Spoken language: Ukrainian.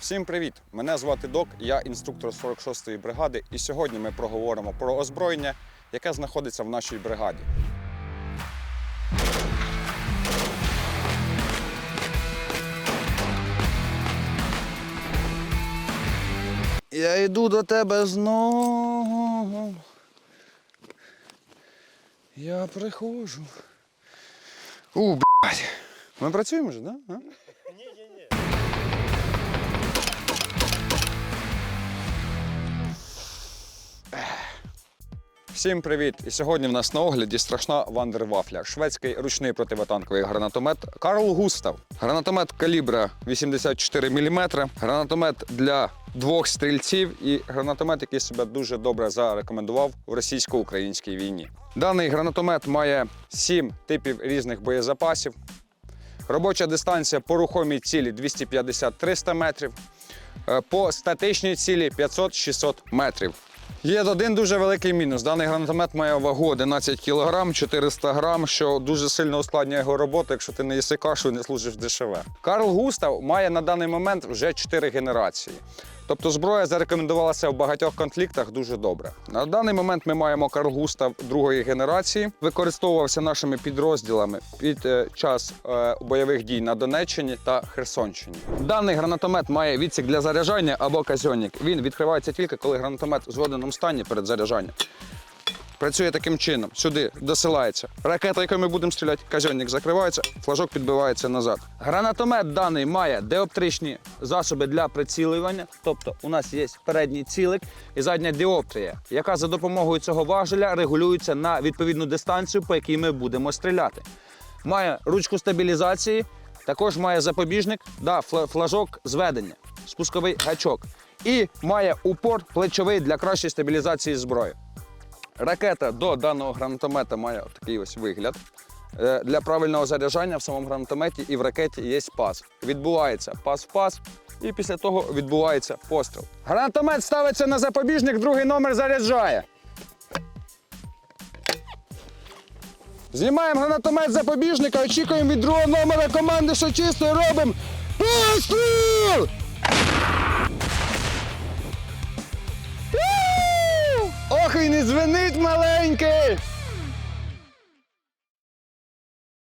Всім привіт! Мене звати Док, я інструктор 46-ї бригади, і сьогодні ми проговоримо про озброєння, яке знаходиться в нашій бригаді. Я йду до тебе знову. Я приходжу. У, блядь. Ми працюємо вже, так? Да? А? Всім привіт! І сьогодні в нас на огляді страшна вандервафля. Шведський ручний противотанковий гранатомет Карл Густав. Гранатомет калібра 84 мм, гранатомет для двох стрільців і гранатомет, який себе дуже добре зарекомендував в російсько-українській війні. Даний гранатомет має 7 типів різних боєзапасів. Робоча дистанція по рухомій цілі 250-300 метрів. Е, По статичній цілі 500-600 метрів. Є один дуже великий мінус. Даний гранатомет має вагу 11 кг, 400 грам, що дуже сильно ускладнює його роботу, якщо ти не їси кашу і не служиш ДШВ. Карл Густав має на даний момент вже 4 генерації. Тобто зброя зарекомендувалася в багатьох конфліктах дуже добре. На даний момент ми маємо Карл Густав другої генерації. Використовувався нашими підрозділами під е, час е, бойових дій на Донеччині та Херсонщині. Даний гранатомет має відсік для заряджання або казьонник. Він відкривається тільки коли гранатомет в зводеному стані перед заряджанням. Працює таким чином. Сюди досилається ракета, якою ми будемо стріляти, казьонник закривається, флажок підбивається назад. Гранатомет даний має деоптричні засоби для прицілювання. Тобто у нас є передній цілик і задня діоптрія, яка за допомогою цього важеля регулюється на відповідну дистанцію, по якій ми будемо стріляти. Має ручку стабілізації, також має запобіжник, да, флажок зведення, спусковий гачок. І має упор плечовий для кращої стабілізації зброї. Ракета до даного гранатомета має такий ось вигляд. Е, Для правильного заряджання в самому гранатометі і в ракеті є пас. Відбувається пас в пас, і після того відбувається постріл. Гранатомет ставиться на запобіжник, другий номер заряджає. Знімаємо гранатомет запобіжника, очікуємо від другого номера команди, що чисто робимо постріл! І не дзвенить маленький!